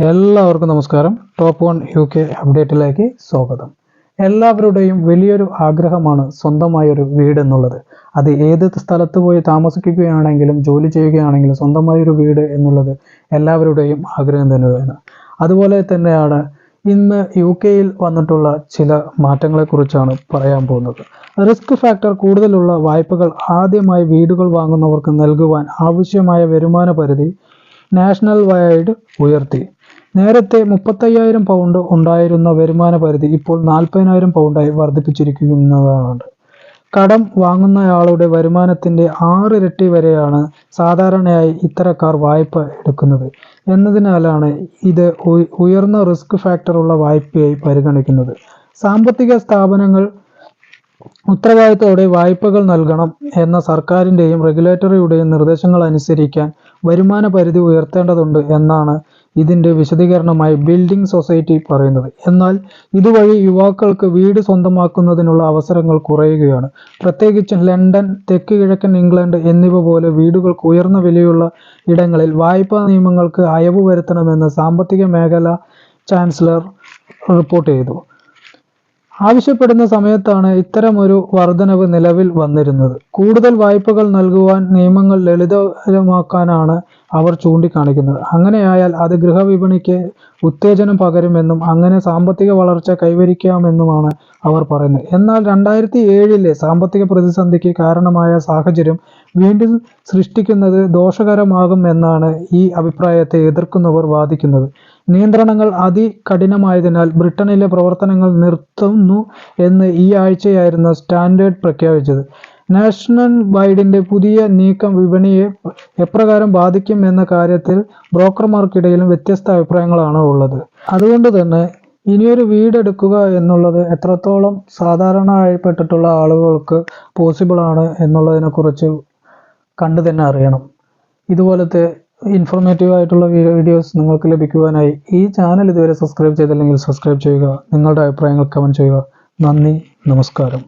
എല്ലാവർക്കും നമസ്കാരം. Top one U K അപ്ഡേറ്റിലേക്ക് സ്വാഗതം. എല്ലാവരുടെയും വലിയൊരു ആഗ്രഹമാണ് സ്വന്തമായ ഒരു വീട് എന്നുള്ളത് അത് ഏത് സ്ഥലത്ത് പോയി താമസിക്കുകയാണെങ്കിലും ജോലി ചെയ്യുകയാണെങ്കിലും സ്വന്തമായ ഒരു വീട് എന്നുള്ളത് എല്ലാവരുടെയും ആഗ്രഹം തന്നെയാണ്. അതുപോലെ തന്നെയാണ് ഇന്ന് യു കെയിൽ വന്നിട്ടുള്ള ചില മാറ്റങ്ങളെക്കുറിച്ചാണ് പറയാൻ പോകുന്നത്. റിസ്ക് ഫാക്ടർ കൂടുതലുള്ള വായ്പകൾ ആദ്യമായി വീടുകൾ വാങ്ങുന്നവർക്ക് നൽകുവാൻ ആവശ്യമായ വരുമാന പരിധി നാഷണൽ വൈഡ് ഉയർത്തി. നേരത്തെ മുപ്പത്തയ്യായിരം പൗണ്ട് ഉണ്ടായിരുന്ന വരുമാന പരിധി ഇപ്പോൾ നാൽപ്പതിനായിരം പൗണ്ടായി വർദ്ധിപ്പിച്ചിരിക്കുന്നതാണ്. കടം വാങ്ങുന്നയാളുടെ വരുമാനത്തിന്റെ ആറിരട്ടി വരെയാണ് സാധാരണയായി ഇത്തരക്കാർ വായ്പ എടുക്കുന്നത്. എന്നതിനാലാണ് ഇത് ഉയർന്ന റിസ്ക് ഫാക്ടറുള്ള വായ്പയായി പരിഗണിക്കുന്നത്. സാമ്പത്തിക സ്ഥാപനങ്ങൾ ഉത്തരവാദിത്തോടെ വായ്പകൾ നൽകണം എന്ന സർക്കാരിന്റെയും റെഗുലേറ്ററിയുടെയും നിർദ്ദേശങ്ങൾ അനുസരിക്കാൻ വരുമാന പരിധി ഉയർത്തേണ്ടതുണ്ട് എന്നാണ് ഇതിന്റെ വിശദീകരണമായി ബിൽഡിംഗ് സൊസൈറ്റി പറയുന്നത്. എന്നാൽ ഇതുവഴി യുവാക്കൾക്ക് വീട് സ്വന്തമാക്കുന്നതിനുള്ള അവസരങ്ങൾ കുറയുകയാണ്. പ്രത്യേകിച്ചും ലണ്ടൻ തെക്ക് കിഴക്കൻ ഇംഗ്ലണ്ട് എന്നിവ പോലെ വീടുകൾക്ക് ഉയർന്ന വിലയുള്ള ഇടങ്ങളിൽ വായ്പാ നിയമങ്ങൾക്ക് അയവ് വരുത്തണമെന്ന് സാമ്പത്തിക മേഖല ചാൻസലർ റിപ്പോർട്ട് ചെയ്തു. ആവശ്യപ്പെടുന്ന സമയത്താണ് ഇത്തരമൊരു വർധനവ് നിലവിൽ വന്നിരുന്നത്. കൂടുതൽ വായ്പകൾ നൽകുവാൻ നിയമങ്ങൾ ലളിതമാക്കാനാണ് അവർ ചൂണ്ടിക്കാണിക്കുന്നത്. അങ്ങനെയായാൽ അത് ഗൃഹവിപണിക്ക് ഉത്തേജനം പകരുമെന്നും അങ്ങനെ സാമ്പത്തിക വളർച്ച കൈവരിക്കാമെന്നുമാണ് അവർ പറയുന്നത്. എന്നാൽ രണ്ടായിരത്തി ഏഴിലെ സാമ്പത്തിക പ്രതിസന്ധിക്ക് കാരണമായ സാഹചര്യം വീണ്ടും സൃഷ്ടിക്കുന്നത് ദോഷകരമാകും എന്നാണ് ഈ അഭിപ്രായത്തെ എതിർക്കുന്നവർ വാദിക്കുന്നത്. നിയന്ത്രണങ്ങൾ അതികഠിനമായതിനാൽ ബ്രിട്ടനിലെ പ്രവർത്തനങ്ങൾ നിർത്തുന്നു എന്ന് ഈ ആഴ്ചയായിരുന്നു സ്റ്റാൻഡേർഡ് പ്രഖ്യാപിച്ചത്. നാഷണൽ വൈഡിന്റെ പുതിയ നീക്കം വിപണിയെ എപ്രകാരം ബാധിക്കും എന്ന കാര്യത്തിൽ ബ്രോക്കർമാർക്കിടയിലും വ്യത്യസ്ത അഭിപ്രായങ്ങളാണ് ഉള്ളത്. അതുകൊണ്ട് തന്നെ ഇനിയൊരു വീടെടുക്കുക എന്നുള്ളത് എത്രത്തോളം സാധാരണയായിപ്പെട്ടിട്ടുള്ള ആളുകൾക്ക് പോസിബിൾ ആണ് എന്നുള്ളതിനെക്കുറിച്ച് കണ്ടു തന്നെ അറിയണം. ഇതുപോലത്തെ ഇൻഫോർമേറ്റീവ് ആയിട്ടുള്ള വീഡിയോസ് നിങ്ങൾക്ക് ലഭിക്കുവാനായി ഈ ചാനൽ ഇതുവരെ സബ്സ്ക്രൈബ് ചെയ്തില്ലെങ്കിൽ സബ്സ്ക്രൈബ് ചെയ്യുക. നിങ്ങളുടെ അഭിപ്രായങ്ങൾ കമന്റ് ചെയ്യുക. നന്ദി. നമസ്കാരം.